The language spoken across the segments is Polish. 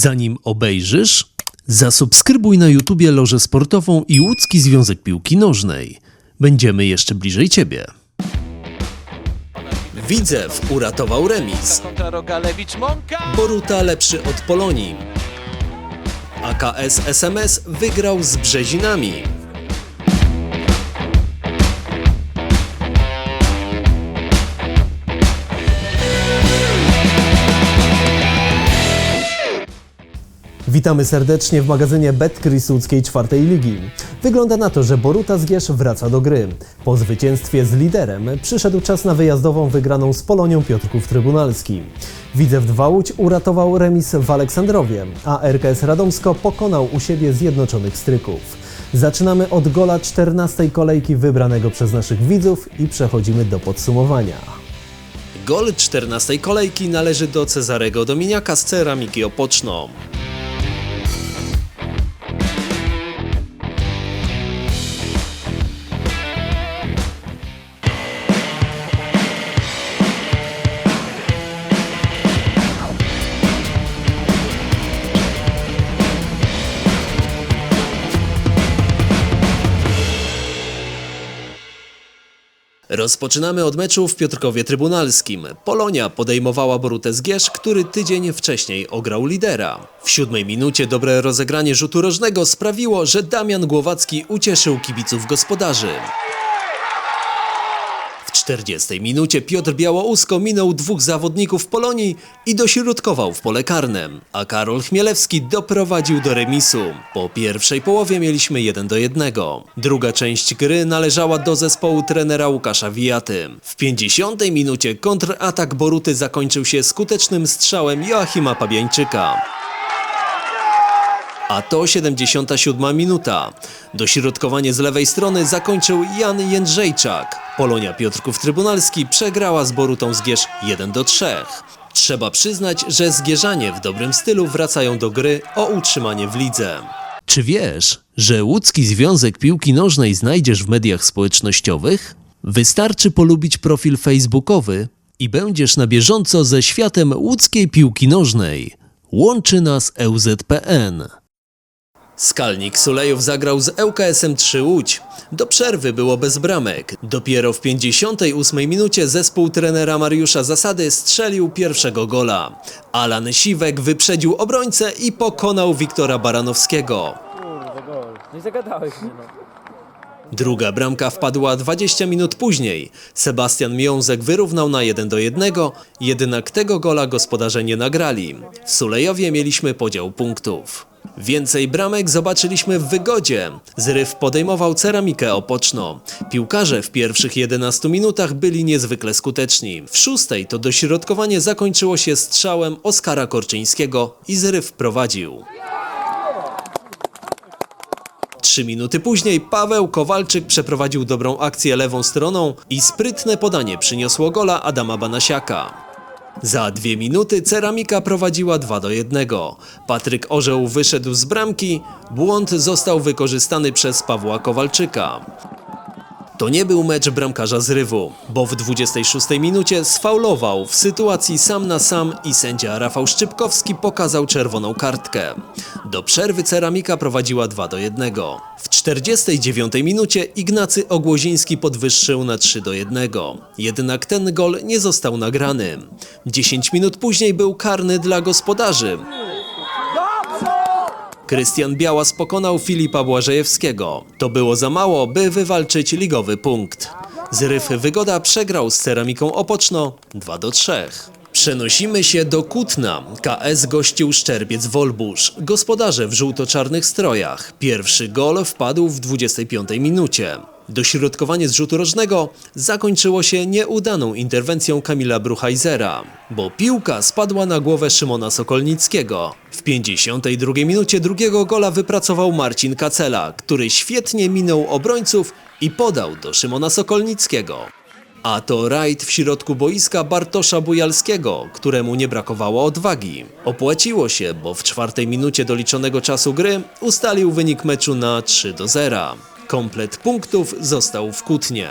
Zanim obejrzysz, zasubskrybuj na YouTubie Lożę Sportową i Łódzki Związek Piłki Nożnej. Będziemy jeszcze bliżej Ciebie. Widzew uratował remis. Boruta lepszy od Polonii. AKS SMS wygrał z Brzezinami. Witamy serdecznie w magazynie BetCris łódzkiej czwartej ligi. Wygląda na to, że Boruta Zgierz wraca do gry. Po zwycięstwie z liderem przyszedł czas na wyjazdową wygraną z Polonią Piotrków Trybunalski. Widzew 2 Łódź uratował remis w Aleksandrowie, a RKS Radomsko pokonał u siebie Zjednoczonych Stryków. Zaczynamy od gola 14 kolejki wybranego przez naszych widzów i przechodzimy do podsumowania. Gol 14 kolejki należy do Cezarego Dominiaka z Ceramiki Opoczno. Rozpoczynamy od meczu w Piotrkowie Trybunalskim. Polonia podejmowała Borutę Zgierz, który tydzień wcześniej ograł lidera. W siódmej minucie dobre rozegranie rzutu rożnego sprawiło, że Damian Głowacki ucieszył kibiców gospodarzy. W 40 minucie Piotr Białousko minął dwóch zawodników Polonii i dośrodkował w pole karne, a Karol Chmielewski doprowadził do remisu. Po pierwszej połowie mieliśmy 1 do 1. Druga część gry należała do zespołu trenera Łukasza Wijaty. W 50 minucie kontratak Boruty zakończył się skutecznym strzałem Joachima Pabiańczyka. A to 77 minuta. Dośrodkowanie z lewej strony zakończył Jan Jędrzejczak. Polonia Piotrków Trybunalski przegrała z Borutą Zgierz 1 do 3. Trzeba przyznać, że Zgierzanie w dobrym stylu wracają do gry o utrzymanie w lidze. Czy wiesz, że Łódzki Związek Piłki Nożnej znajdziesz w mediach społecznościowych? Wystarczy polubić profil facebookowy i będziesz na bieżąco ze światem łódzkiej piłki nożnej. Łączy nas EUZPN. Skalnik Sulejów zagrał z ŁKS-em 3 Łódź. Do przerwy było bez bramek. Dopiero w 58 minucie zespół trenera Mariusza Zasady strzelił pierwszego gola. Alan Siwek wyprzedził obrońcę i pokonał Wiktora Baranowskiego. Kurde, gol. No i zagadałeś mnie, no. Druga bramka wpadła 20 minut później. Sebastian Miązek wyrównał na 1 do 1, jednak tego gola gospodarze nie nagrali. W Sulejowie mieliśmy podział punktów. Więcej bramek zobaczyliśmy w Wygodzie. Zryw podejmował ceramikę Opoczno. Piłkarze w pierwszych 11 minutach byli niezwykle skuteczni. W szóstej to dośrodkowanie zakończyło się strzałem Oskara Korczyńskiego i Zryw prowadził. Trzy minuty później Paweł Kowalczyk przeprowadził dobrą akcję lewą stroną i sprytne podanie przyniosło gola Adama Banasiaka. Za dwie minuty Ceramika prowadziła 2 do 1. Patryk Orzeł wyszedł z bramki, błąd został wykorzystany przez Pawła Kowalczyka. To nie był mecz bramkarza zrywu, bo w 26 minucie sfaulował w sytuacji sam na sam i sędzia Rafał Szczypkowski pokazał czerwoną kartkę. Do przerwy Ceramika prowadziła 2 do 1. W 49 minucie Ignacy Ogłoziński podwyższył na 3 do 1. Jednak ten gol nie został nagrany. 10 minut później był karny dla gospodarzy. Krystian Białas pokonał Filipa Błażejewskiego. To było za mało, by wywalczyć ligowy punkt. Zryw Wygoda przegrał z Ceramiką Opoczno 2 do 3. Przenosimy się do Kutna. KS gościł Szczerbiec Wolbusz. Gospodarze w żółto-czarnych strojach. Pierwszy gol wpadł w 25 minucie. Dośrodkowanie z rzutu rożnego zakończyło się nieudaną interwencją Kamila Bruchajzera, bo piłka spadła na głowę Szymona Sokolnickiego. W 52 minucie drugiego gola wypracował Marcin Kacela, który świetnie minął obrońców i podał do Szymona Sokolnickiego. A to rajd w środku boiska Bartosza Bujalskiego, któremu nie brakowało odwagi. Opłaciło się, bo w czwartej minucie doliczonego czasu gry ustalił wynik meczu na 3 do 0. Komplet punktów został w Kutnie.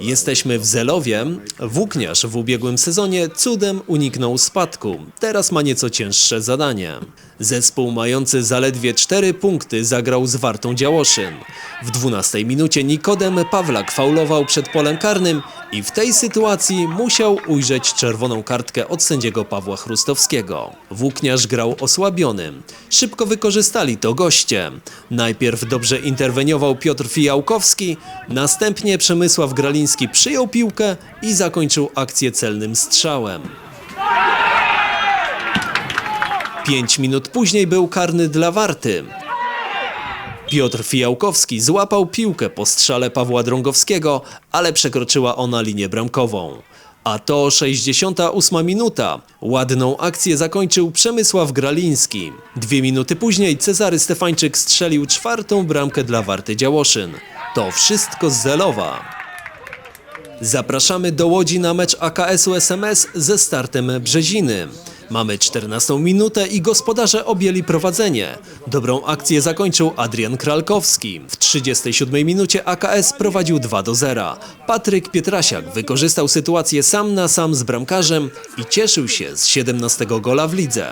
Jesteśmy w Zelowie. Włókniarz w ubiegłym sezonie cudem uniknął spadku. Teraz ma nieco cięższe zadanie. Zespół mający zaledwie 4 punkty zagrał z Wartą Działoszyn. W 12 minucie Nikodem Pawlak faulował przed polem karnym i w tej sytuacji musiał ujrzeć czerwoną kartkę od sędziego Pawła Chrustowskiego. Włókniarz grał osłabiony. Szybko wykorzystali to goście. Najpierw dobrze interweniował Piotr Fijałkowski, następnie Przemysław Graliński przyjął piłkę i zakończył akcję celnym strzałem. Pięć minut później był karny dla Warty. Piotr Fijałkowski złapał piłkę po strzale Pawła Drągowskiego, ale przekroczyła ona linię bramkową. A to 68 minuta. Ładną akcję zakończył Przemysław Graliński. Dwie minuty później Cezary Stefańczyk strzelił czwartą bramkę dla Warty Działoszyn. To wszystko z Zelowa. Zapraszamy do Łodzi na mecz AKS-u SMS ze startem Brzeziny. Mamy 14 minutę i gospodarze objęli prowadzenie. Dobrą akcję zakończył Adrian Kralkowski. W 37 minucie AKS prowadził 2 do 0. Patryk Pietrasiak wykorzystał sytuację sam na sam z bramkarzem i cieszył się z 17 gola w lidze.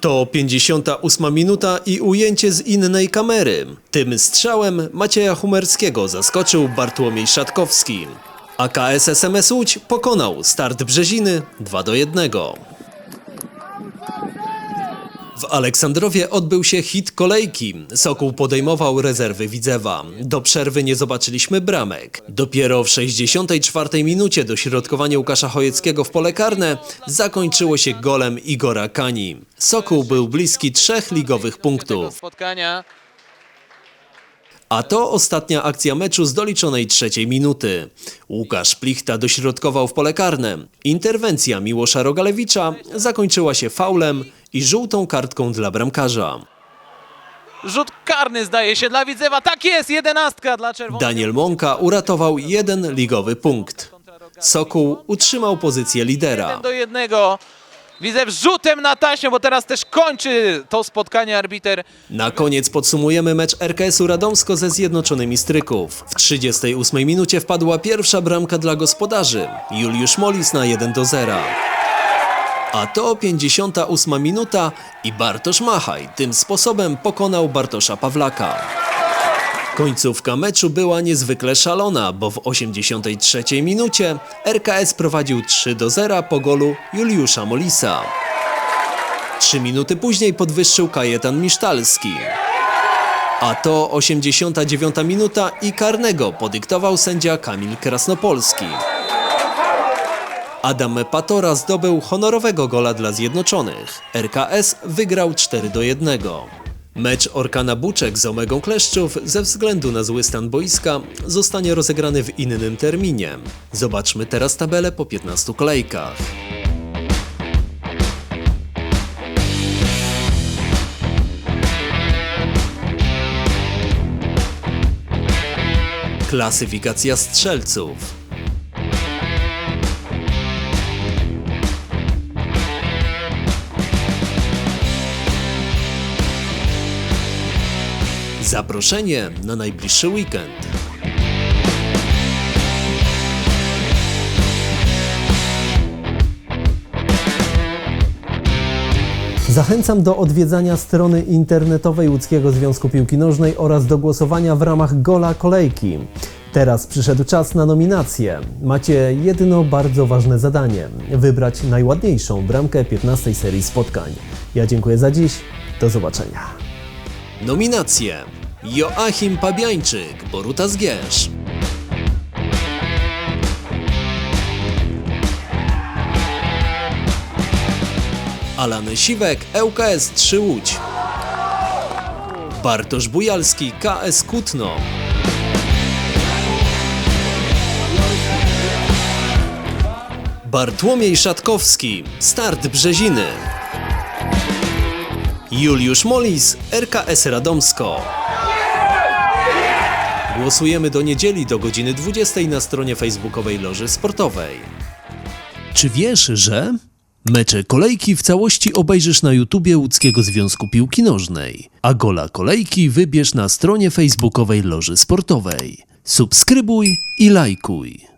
To 58 minuta i ujęcie z innej kamery. Tym strzałem Macieja Humerskiego zaskoczył Bartłomiej Szatkowski. AKS SMS Łódź pokonał start Brzeziny 2 do 1. W Aleksandrowie odbył się hit kolejki. Sokół podejmował rezerwy Widzewa. Do przerwy nie zobaczyliśmy bramek. Dopiero w 64 minucie dośrodkowanie Łukasza Chojeckiego w pole karne zakończyło się golem Igora Kani. Sokół był bliski trzech ligowych punktów. A to ostatnia akcja meczu z doliczonej trzeciej minuty. Łukasz Plichta dośrodkował w pole karne. Interwencja Miłosza Rogalewicza zakończyła się faulem i żółtą kartką dla bramkarza. Rzut karny zdaje się dla Widzewa. Tak jest, jedenastka dla czerwonych. Daniel Mąka uratował jeden ligowy punkt. Sokół utrzymał pozycję lidera. 1 do jednego. Widzew rzutem na taśmę, bo teraz też kończy to spotkanie arbiter. Na koniec podsumujemy mecz RKS-u Radomsko ze Zjednoczonymi Stryków. W 38 minucie wpadła pierwsza bramka dla gospodarzy. Juliusz Molis na 1 do 0. A to 58 minuta i Bartosz Machaj tym sposobem pokonał Bartosza Pawlaka. Końcówka meczu była niezwykle szalona, bo w 83 minucie RKS prowadził 3 do 0 po golu Juliusza Molisa. Trzy minuty później podwyższył Kajetan Misztalski. A to 89 minuta i karnego podyktował sędzia Kamil Krasnopolski. Adam Patora zdobył honorowego gola dla Zjednoczonych. RKS wygrał 4 do 1. Mecz Orkana Buczek z Omegą Kleszczów ze względu na zły stan boiska zostanie rozegrany w innym terminie. Zobaczmy teraz tabelę po 15 kolejkach. Klasyfikacja strzelców. Zaproszenie na najbliższy weekend. Zachęcam do odwiedzania strony internetowej Łódzkiego Związku Piłki Nożnej oraz do głosowania w ramach Gola Kolejki. Teraz przyszedł czas na nominacje. Macie jedno bardzo ważne zadanie: wybrać najładniejszą bramkę 15 serii spotkań. Ja dziękuję za dziś. Do zobaczenia. Nominacje: Joachim Pabiańczyk, Boruta Zgierz. Alan Siwek, ŁKS 3 Łódź. Bartosz Bujalski, KS Kutno. Bartłomiej Szatkowski, Start Brzeziny. Juliusz Molis, RKS Radomsko. Głosujemy do niedzieli do godziny 20 na stronie facebookowej Loży Sportowej. Czy wiesz, że... Mecze kolejki w całości obejrzysz na YouTubie Łódzkiego Związku Piłki Nożnej, a gola kolejki wybierz na stronie facebookowej Loży Sportowej. Subskrybuj i lajkuj.